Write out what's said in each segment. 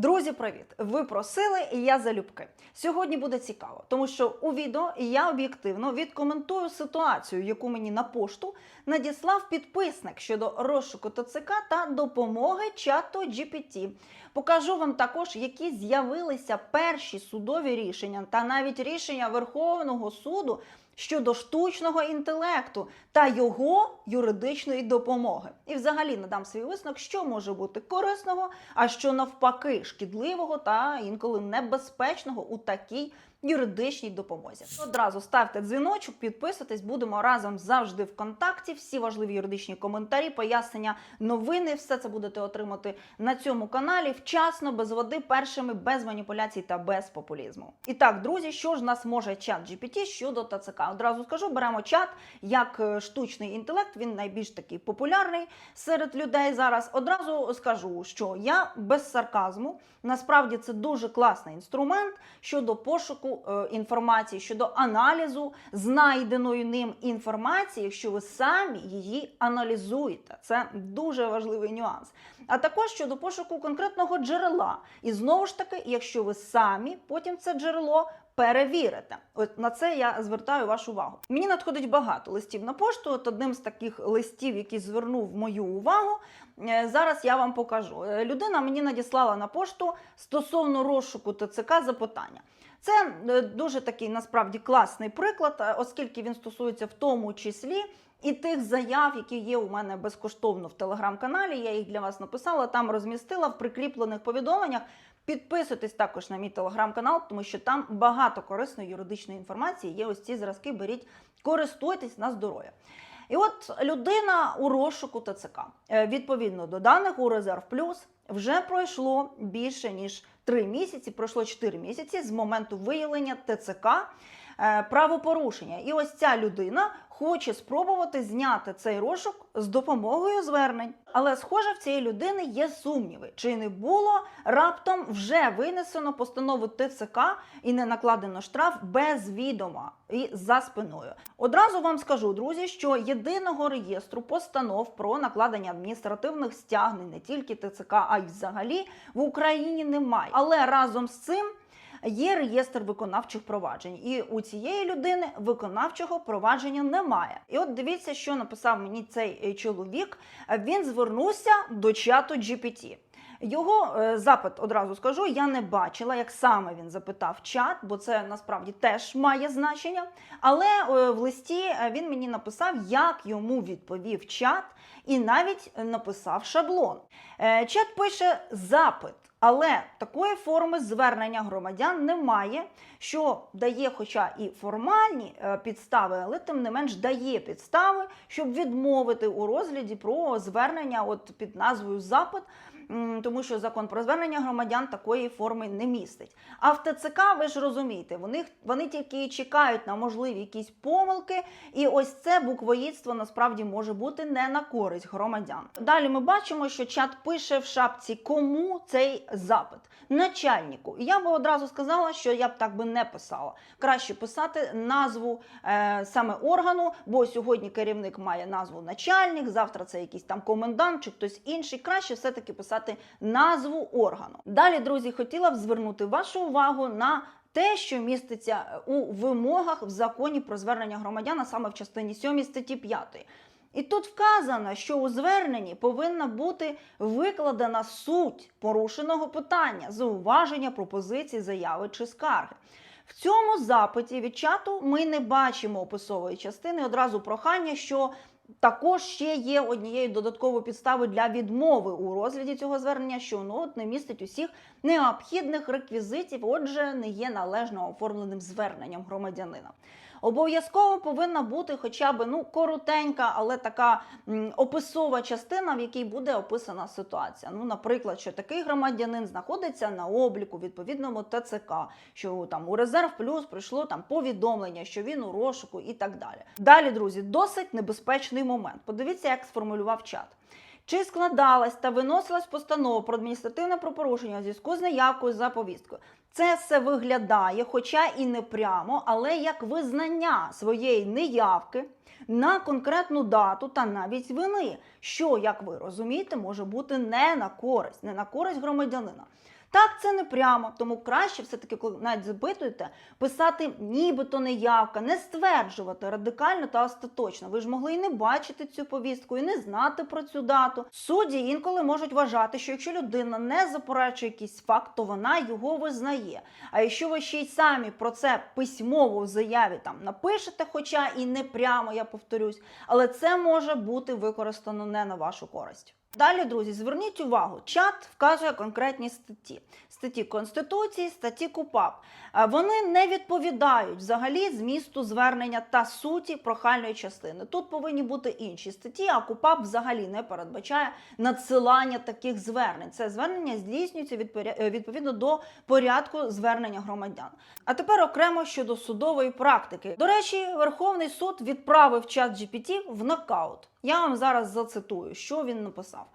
Друзі, привіт! Ви просили, і я залюбки. Сьогодні буде цікаво, тому що у відео я об'єктивно відкоментую ситуацію, яку мені на пошту надіслав підписник щодо розшуку ТЦК та допомоги чату GPT. Покажу вам також, які з'явилися перші судові рішення та навіть рішення Верховного суду щодо штучного інтелекту та його юридичної допомоги. І взагалі надам свій висновок, що може бути корисного, а що навпаки шкідливого та інколи небезпечного у такій юридичній допомозі. Одразу ставте дзвіночок, підписуйтесь, будемо разом завжди в контакті. Всі важливі юридичні коментарі, пояснення, новини, все це будете отримати на цьому каналі вчасно, без води, першими, без маніпуляцій та без популізму. І так, друзі, що ж нас може чат GPT щодо ТЦК? Одразу скажу, беремо чат як е, штучний інтелект. Він найбільш такий популярний серед людей зараз. Одразу скажу, що я без сарказму. Насправді це дуже класний інструмент щодо пошуку е, інформації, щодо аналізу знайденої ним інформації, якщо ви самі її аналізуєте. Це дуже важливий нюанс. А також щодо пошуку конкретного джерела. І знову ж таки, якщо ви самі потім це джерело перевірите. От на це я звертаю вашу увагу. Мені надходить багато листів на пошту. От одним з таких листів, який звернув мою увагу, е, зараз я вам покажу. Е, Людина мені надіслала на пошту стосовно розшуку ТЦК запитання. Це е, дуже такий насправді класний приклад, е, оскільки він стосується в тому числі і тих заяв, які є у мене безкоштовно в телеграм-каналі. Я їх для вас написала, там розмістила в прикріплених повідомленнях. Підписуйтесь також на мій телеграм-канал, тому що там багато корисної юридичної інформації. Є ось ці зразки, беріть, користуйтесь на здоров'я. І от людина у розшуку ТЦК. Е, Відповідно до даних у Резерв Плюс вже пройшло більше ніж 3 місяці, пройшло 4 місяці з моменту виявлення ТЦК е, правопорушення. І ось ця людина хоче спробувати зняти цей розшук з допомогою звернень. Але, схоже, в цієї людини є сумніви, чи не було раптом вже винесено постанову ТЦК і не накладено штраф без відома і за спиною. Одразу вам скажу, друзі, що єдиного реєстру постанов про накладення адміністративних стягнень не тільки ТЦК, а й взагалі в Україні немає. Але разом з цим. Є реєстр виконавчих проваджень, і у цієї людини виконавчого провадження немає. І от дивіться, що написав мені цей е, чоловік. Він звернувся до чату GPT. Його е, запит одразу скажу, я не бачила, як саме він запитав чат, бо це насправді теж має значення. Але е, в листі він мені написав, як йому відповів чат, і навіть написав шаблон. Чат пише запит. Але такої форми звернення громадян немає, що дає, хоча і формальні е, підстави, але тим не менш дає підстави, щоб відмовити у розгляді про звернення от під назвою запит, м, тому що закон про звернення громадян такої форми не містить. А в ТЦК, ви ж розумієте, вони, вони тільки чекають на можливі якісь помилки, і ось це буквоїдство насправді може бути не на користь громадян. Далі ми бачимо, що чат пише в шапці, кому цей запит начальнику. І я би одразу сказала, що я б так би не писала. Краще писати назву е, саме органу, бо сьогодні керівник має назву начальник, завтра це якийсь там комендант чи хтось інший. Краще все-таки писати назву органу. Далі, друзі, хотіла б звернути вашу увагу на те, що міститься у вимогах в законі про звернення громадян, а саме в частині 7 статті 5. І тут вказано, що у зверненні повинна бути викладена суть порушеного питання, зауваження, пропозиції, заяви чи скарги. В цьому запиті від чату ми не бачимо описової частини. Одразу прохання, що також ще є однією додатковою підставою для відмови у розгляді цього звернення, що ну, от не містить усіх необхідних реквізитів, отже, не є належно оформленим зверненням громадянина. Обов'язково повинна бути хоча б ну коротенька, але така м, описова частина, в якій буде описана ситуація. Ну, наприклад, що такий громадянин знаходиться на обліку відповідному ТЦК, що там у резерв плюс прийшло там повідомлення, що він у розшуку і так далі. Далі, друзі, досить небезпечний момент. Подивіться, як сформулював чат. Чи складалась та виносилась постанова про адміністративне пропорушення у зв'язку з неявкою за повісткою? Це все виглядає, хоча і не прямо, але як визнання своєї неявки на конкретну дату та навіть вини, що, як ви розумієте, може бути не на користь, не на користь громадянина. Так, це не прямо, тому краще все-таки, коли навіть запитуєте, писати нібито неявка, не стверджувати радикально та остаточно. Ви ж могли і не бачити цю повістку, і не знати про цю дату. Судді інколи можуть вважати, що якщо людина не заперечує якийсь факт, то вона його визнає. А якщо ви ще й самі про це письмово в заяві там напишете, хоча і не прямо, я повторюсь, але це може бути використано не на вашу користь. Далі, друзі, зверніть увагу, чат вказує конкретні статті. Статті Конституції, статті КУПАП. Е, Вони не відповідають взагалі змісту звернення та суті прохальної частини. Тут повинні бути інші статті, а КУПАП взагалі не передбачає надсилання таких звернень. Це звернення здійснюється е, відповідно до порядку звернення громадян. А тепер окремо щодо судової практики. До речі, Верховний суд відправив чат GPT в нокаут. Я вам зараз зацитую, що він написав.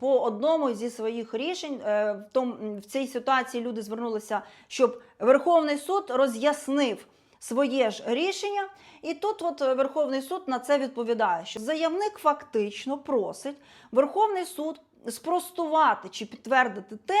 По одному зі своїх рішень е, в, цій ситуації люди звернулися, щоб Верховний суд роз'яснив своє ж рішення. І тут от Верховний суд на це відповідає, що заявник фактично просить Верховний суд спростувати чи підтвердити те,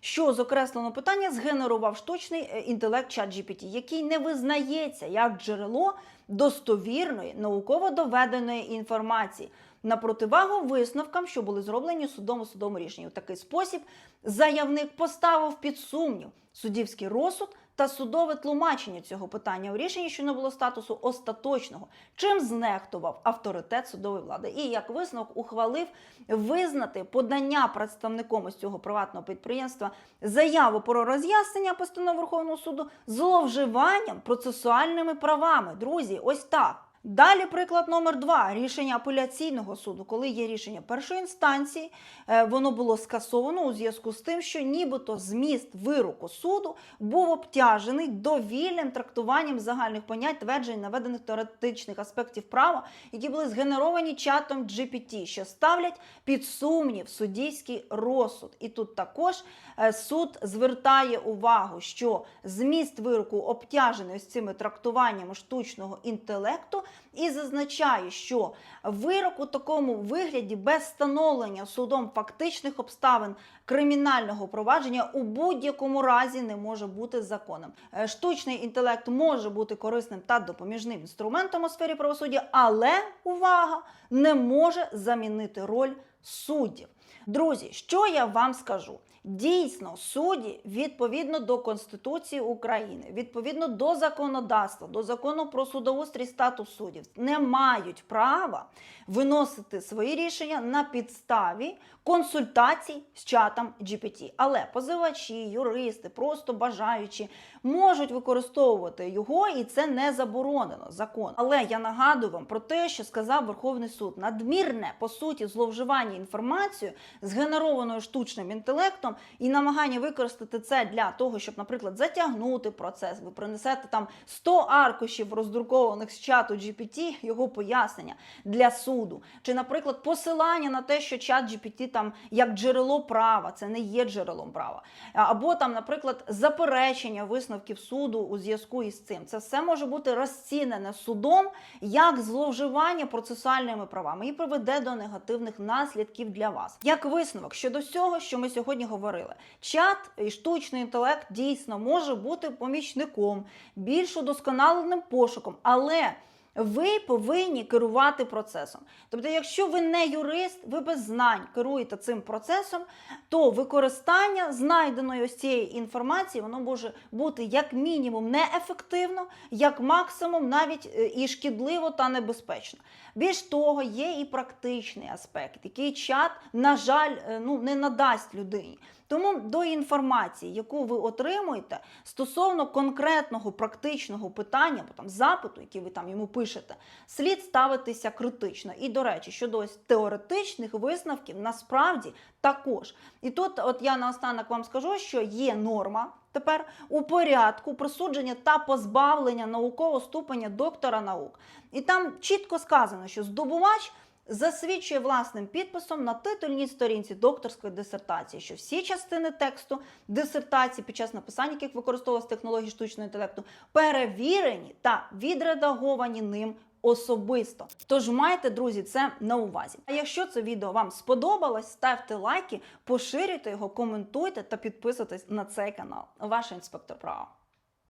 що з окресленого питання згенерував штучний е, інтелект ChatGPT, який не визнається як джерело достовірної науково доведеної інформації на противагу висновкам, що були зроблені судом у судовому рішенні. У такий спосіб заявник поставив під сумнів суддівський розсуд та судове тлумачення цього питання у рішенні, що не було статусу остаточного, чим знехтував авторитет судової влади. І як висновок ухвалив визнати подання представником із цього приватного підприємства заяву про роз'яснення постанов Верховного суду зловживанням процесуальними правами. Друзі, ось так. Далі приклад номер два рішення апеляційного суду, коли є рішення першої інстанції, е, воно було скасовано у зв'язку з тим, що нібито зміст вироку суду був обтяжений довільним трактуванням загальних понять, тверджень, наведених теоретичних аспектів права, які були згенеровані чатом GPT, що ставлять під сумнів суддійський розсуд. І тут також е, суд звертає увагу, що зміст вироку обтяжений ось цими трактуваннями штучного інтелекту і зазначає, що вирок у такому вигляді без встановлення судом фактичних обставин кримінального провадження у будь-якому разі не може бути законом. Е, Штучний інтелект може бути корисним та допоміжним інструментом у сфері правосуддя, але увага не може замінити роль суддів. Друзі, що я вам скажу? Дійсно, судді відповідно до Конституції України, відповідно до законодавства, до закону про судоустрій статус суддів, не мають права виносити свої рішення на підставі консультацій з чатом GPT. Але позивачі, юристи, просто бажаючі можуть використовувати його, і це не заборонено закон. Але я нагадую вам про те, що сказав Верховний суд: надмірне по суті зловживання інформацією, згенерованою штучним інтелектом, і намагання використати це для того, щоб, наприклад, затягнути процес. Ви принесете там 100 аркушів роздрукованих з чату GPT, його пояснення для суду, чи, наприклад, посилання на те, що чат GPT там як джерело права, це не є джерелом права, або там, наприклад, заперечення висновків суду у зв'язку із цим. Це все може бути розцінене судом як зловживання процесуальними правами і приведе до негативних наслідків для вас. Як висновок щодо всього, що ми сьогодні говорили, чат і штучний інтелект дійсно може бути помічником, більш удосконаленим пошуком, але ви повинні керувати процесом. Тобто, якщо ви не юрист, ви без знань керуєте цим процесом, то використання знайденої ось цієї інформації воно може бути як мінімум неефективно, як максимум навіть е, і шкідливо та небезпечно. Більш того, є і практичний аспект, який чат, на жаль, е, ну не надасть людині. Тому до інформації, яку ви отримуєте стосовно конкретного практичного питання, або там запиту, який ви там йому пишете, слід ставитися критично. І до речі, щодо ось теоретичних висновків, насправді також. І тут, от я наостанок вам скажу, що є норма. Тепер у порядку присудження та позбавлення наукового ступеня доктора наук. І там чітко сказано, що здобувач засвідчує власним підписом на титульній сторінці докторської дисертації, що всі частини тексту дисертації, під час написання яких використовувалися технології штучного інтелекту, перевірені та відредаговані ним особисто. Тож майте, друзі, це на увазі. А якщо це відео вам сподобалось, ставте лайки, поширюйте його, коментуйте та підписуйтесь на цей канал. Ваш інспектор права.